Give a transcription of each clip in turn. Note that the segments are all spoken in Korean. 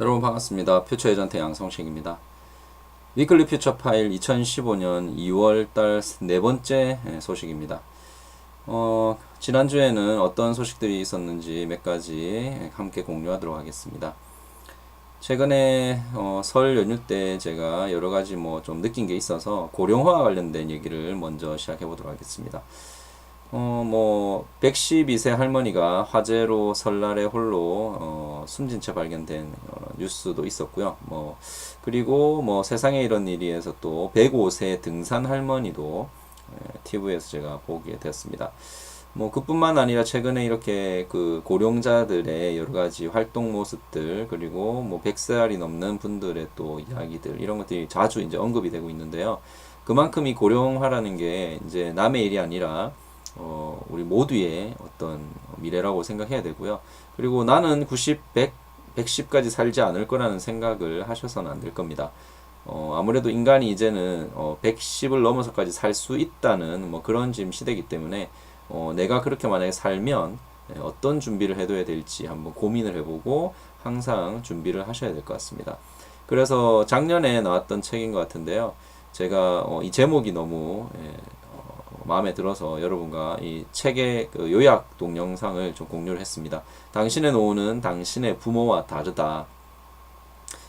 여러분 반갑습니다. 퓨처 에전트 양성식입니다. 위클리 퓨처 파일 2015년 2월달 네 번째 소식입니다. 어, 지난주에는 어떤 소식들이 있었는지 몇 가지 함께 공유하도록 하겠습니다. 최근에 어, 설 연휴 때 제가 여러 가지 뭐 좀 느낀 게 있어서 고령화 관련된 얘기를 먼저 시작해 보도록 하겠습니다. 어, 뭐, 112세 할머니가 화재로 설날에 홀로, 어, 숨진 채 발견된 어, 뉴스도 있었고요. 뭐, 그리고 뭐 세상에 이런 일이 해서 또 105세 등산 할머니도 예, TV에서 제가 보게 됐습니다. 뭐, 그뿐만 아니라 최근에 이렇게 그 고령자들의 여러 가지 활동 모습들, 그리고 뭐 100살이 넘는 분들의 또 이야기들, 이런 것들이 자주 이제 언급이 되고 있는데요. 그만큼 이 고령화라는 게 이제 남의 일이 아니라 어, 우리 모두의 어떤 미래라고 생각해야 되고요. 그리고 나는 90, 100, 110까지 살지 않을 거라는 생각을 하셔서는 안 될 겁니다. 어, 아무래도 인간이 이제는 어, 110을 넘어서까지 살 수 있다는 뭐 그런 지금 시대이기 때문에 어, 내가 그렇게 만약에 살면 네, 어떤 준비를 해둬야 될지 한번 고민을 해보고 항상 준비를 하셔야 될 것 같습니다. 그래서 작년에 나왔던 책인 것 같은데요. 제가 어, 이 제목이 너무 예, 마음에 들어서 여러분과 이 책의 그 요약 동영상을 좀 공유를 했습니다. 당신의 노후는 당신의 부모와 다르다.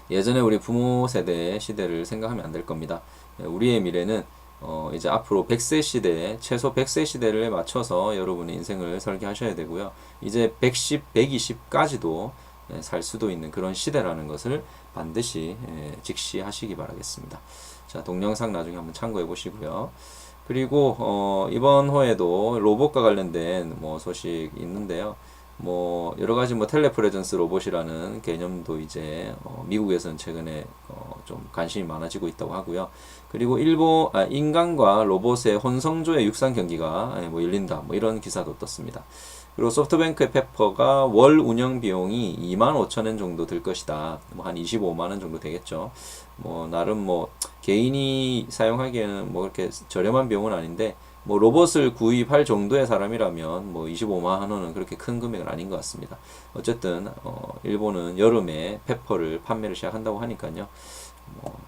예전에 우리 부모 세대 시대를 생각하면 안 될 겁니다. 우리의 미래는 어 이제 앞으로 100세 시대, 최소 100세 시대를 맞춰서 여러분의 인생을 설계하셔야 되고요. 이제 110, 120까지도 살 수도 있는 그런 시대라는 것을 반드시 직시하시기 바라겠습니다. 자, 동영상 나중에 한번 참고해 보시고요. 그리고 어, 이번 호에도 로봇과 관련된 뭐 소식 있는데요. 뭐 여러 가지 뭐 텔레프레전스 로봇이라는 개념도 이제 어, 미국에서는 최근에 어, 좀 관심이 많아지고 있다고 하고요. 그리고 일본 아, 인간과 로봇의 혼성조의 육상 경기가 예, 뭐 열린다. 뭐 이런 기사도 떴습니다. 그리고 소프트뱅크의 페퍼가 월 운영 비용이 2만 5천 원 정도 들 것이다. 뭐 한 25만 원 정도 되겠죠. 뭐 나름 뭐 개인이 사용하기에는 뭐 그렇게 저렴한 비용은 아닌데 뭐 로봇을 구입할 정도의 사람이라면 뭐 25만 원은 그렇게 큰 금액은 아닌 것 같습니다. 어쨌든 어 일본은 여름에 페퍼를 판매를 시작한다고 하니까요. 뭐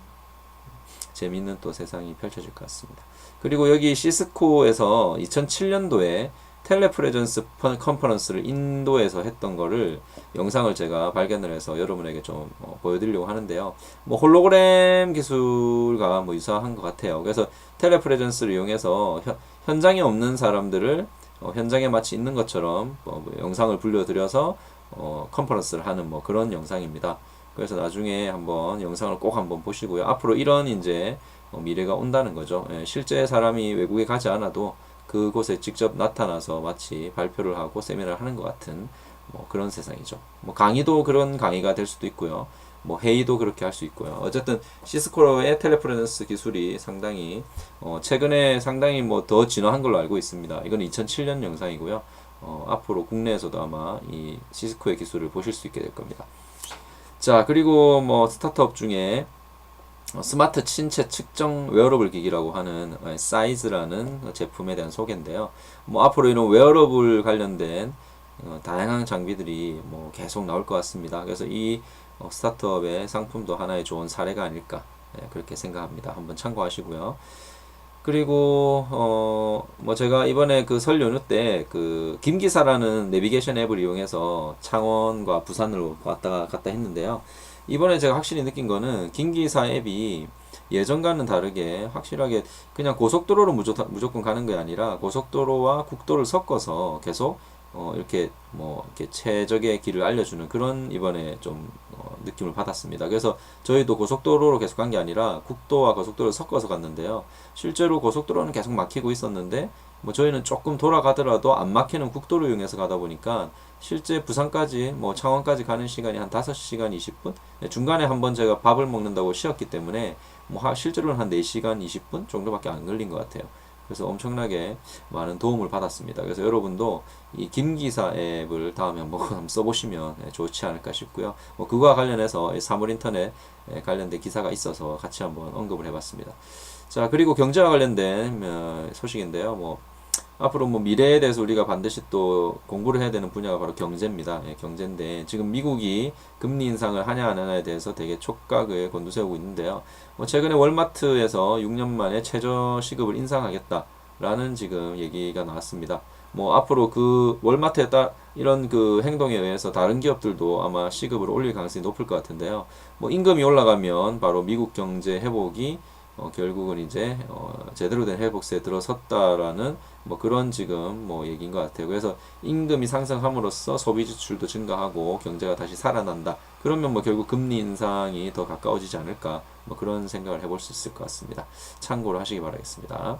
재밌는 또 세상이 펼쳐질 것 같습니다. 그리고 여기 시스코에서 2007년도에 텔레프레전스 컨퍼런스를 인도에서 했던 거를 영상을 제가 발견을 해서 여러분에게 좀 어, 보여드리려고 하는데요. 뭐 홀로그램 기술과 뭐 유사한 것 같아요. 그래서 텔레프레전스를 이용해서 현, 현장에 없는 사람들을 어, 현장에 마치 있는 것처럼 뭐, 뭐 영상을 불려드려서 어, 컨퍼런스를 하는 뭐 그런 영상입니다. 그래서 나중에 한번 영상을 꼭 한번 보시고요. 앞으로 이런 이제 어, 미래가 온다는 거죠. 예, 실제 사람이 외국에 가지 않아도 그곳에 직접 나타나서 마치 발표를 하고 세미나를 하는 것 같은 뭐 그런 세상이죠. 뭐 강의도 그런 강의가 될 수도 있고요. 뭐 회의도 그렇게 할 수 있고요. 어쨌든 시스코의 텔레프레전스 기술이 상당히 어 최근에 상당히 뭐 더 진화한 걸로 알고 있습니다. 이건 2007년 영상이고요. 어 앞으로 국내에서도 아마 이 시스코의 기술을 보실 수 있게 될 겁니다. 자 그리고 뭐 스타트업 중에 어, 스마트 신체 측정 웨어러블 기기라고 하는 어, 사이즈라는 제품에 대한 소개인데요. 뭐 앞으로 이런 웨어러블 관련된 어, 다양한 장비들이 뭐 계속 나올 것 같습니다. 그래서 이 스타트업의 상품도 하나의 좋은 사례가 아닐까 네, 그렇게 생각합니다. 한번 참고하시고요. 그리고 어 뭐 제가 이번에 그 설 연휴 때 그 김기사라는 내비게이션 앱을 이용해서 창원과 부산으로 왔다 갔다 했는데요. 이번에 제가 확실히 느낀 거는 김기사 앱이 예전과는 다르게 확실하게 그냥 고속도로로 무조건, 가는 게 아니라 고속도로와 국도를 섞어서 계속 어 이렇게 뭐 이렇게 최적의 길을 알려주는 그런 이번에 좀 어 느낌을 받았습니다. 그래서 저희도 고속도로로 계속 간 게 아니라 국도와 고속도로를 섞어서 갔는데요. 실제로 고속도로는 계속 막히고 있었는데 뭐 저희는 조금 돌아가더라도 안 막히는 국도를 이용해서 가다 보니까 실제 부산까지 뭐 창원까지 가는 시간이 한 5시간 20분 중간에 한번 제가 밥을 먹는다고 쉬었기 때문에 뭐 실제로는 한 4시간 20분 정도밖에 안 걸린 것 같아요. 그래서 엄청나게 많은 도움을 받았습니다. 그래서 여러분도 이 김기사 앱을 다음에 한번 써보시면 좋지 않을까 싶고요. 뭐 그거와 관련해서 사물 인터넷 관련된 기사가 있어서 같이 한번 언급을 해봤습니다. 자 그리고 경제와 관련된 어, 소식인데요. 뭐 앞으로 뭐 미래에 대해서 우리가 반드시 또 공부를 해야 되는 분야가 바로 경제입니다. 예, 경제인데 지금 미국이 금리 인상을 하냐 안 하냐에 대해서 되게 촉각을 곤두세우고 있는데요. 뭐 최근에 월마트에서 6년 만에 최저 시급을 인상하겠다라는 지금 얘기가 나왔습니다. 뭐 앞으로 그 월마트에 따 이런 그 행동에 의해서 다른 기업들도 아마 시급을 올릴 가능성이 높을 것 같은데요. 뭐 임금이 올라가면 바로 미국 경제 회복이 어, 결국은 이제 어, 제대로 된 회복세에 들어섰다라는 뭐 그런 지금 뭐 얘기인 것 같아요. 그래서 임금이 상승함으로써 소비 지출도 증가하고 경제가 다시 살아난다. 그러면 뭐 결국 금리 인상이 더 가까워지지 않을까 뭐 그런 생각을 해볼 수 있을 것 같습니다. 참고로 하시기 바라겠습니다.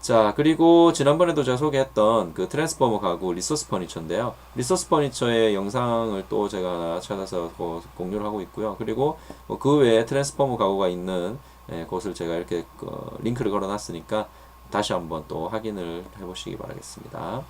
자, 그리고 지난번에도 제가 소개했던 그 트랜스포머 가구 리소스 퍼니처인데요. 리소스 퍼니처의 영상을 또 제가 찾아서 고- 공유를 하고 있고요. 그리고 뭐 그 외에 트랜스포머 가구가 있는 예, 곳을 제가 이렇게 그 링크를 걸어 놨으니까 다시 한번 또 확인을 해 보시기 바라겠습니다.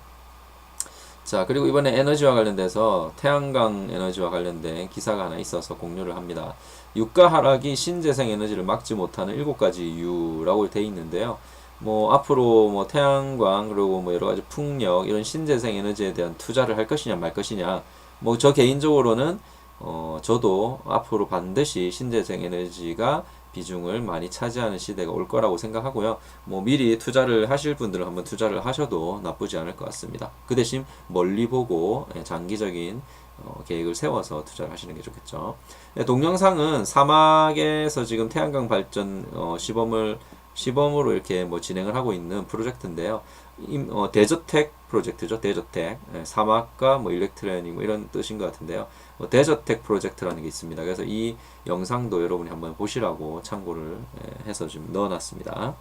자, 그리고 이번에 에너지와 관련돼서 태양광 에너지와 관련된 기사가 하나 있어서 공유를 합니다. 유가 하락이 신재생 에너지를 막지 못하는 일곱 가지 이유라고 돼 있는데요. 뭐 앞으로 뭐 태양광 그리고 뭐 여러 가지 풍력 이런 신재생 에너지에 대한 투자를 할 것이냐 말 것이냐 뭐 저 개인적으로는 어 저도 앞으로 반드시 신재생 에너지가 비중을 많이 차지하는 시대가 올 거라고 생각하고요. 뭐 미리 투자를 하실 분들은 한번 투자를 하셔도 나쁘지 않을 것 같습니다. 그 대신 멀리 보고 예, 장기적인 어, 계획을 세워서 투자를 하시는 게 좋겠죠. 네, 동영상은 사막에서 지금 태양광 발전 어, 시범을 시범으로 이렇게 뭐 진행을 하고 있는 프로젝트인데요. 임- 어, 대저택 프로젝트죠. 대저택. 예, 사막과 뭐 일렉트로닉 뭐 이런 뜻인 것 같은데요. 뭐 대저택 프로젝트라는 게 있습니다. 그래서 이 영상도 여러분이 한번 보시라고 참고를 예, 해서 좀 넣어놨습니다.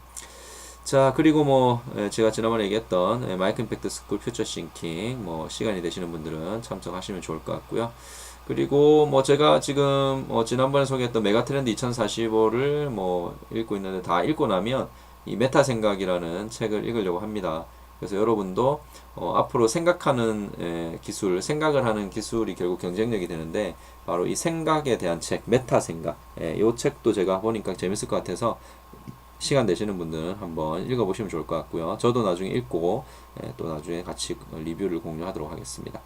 자, 그리고 뭐 예, 제가 지난번에 얘기했던 예, 마이크 임팩트 스쿨 퓨처 싱킹 뭐 시간이 되시는 분들은 참석하시면 좋을 것 같고요. 그리고 뭐 제가 지금 어 지난번에 소개했던 메가트렌드 2045를 뭐 읽고 있는데 다 읽고 나면 이 메타 생각이라는 책을 읽으려고 합니다. 그래서 여러분도 어 앞으로 생각하는 에, 기술, 생각을 하는 기술이 결국 경쟁력이 되는데 바로 이 생각에 대한 책, 메타 생각. 예, 이 책도 제가 보니까 재밌을 것 같아서 시간 되시는 분들은 한번 읽어보시면 좋을 것 같고요. 저도 나중에 읽고 예, 또 나중에 같이 리뷰를 공유하도록 하겠습니다.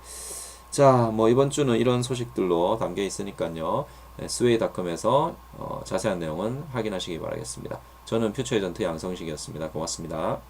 자, 뭐 이번 주는 이런 소식들로 담겨 있으니까요. 스웨이닷컴에서 어, 자세한 내용은 확인하시기 바라겠습니다. 저는 퓨처 에전트 양성식이었습니다. 고맙습니다.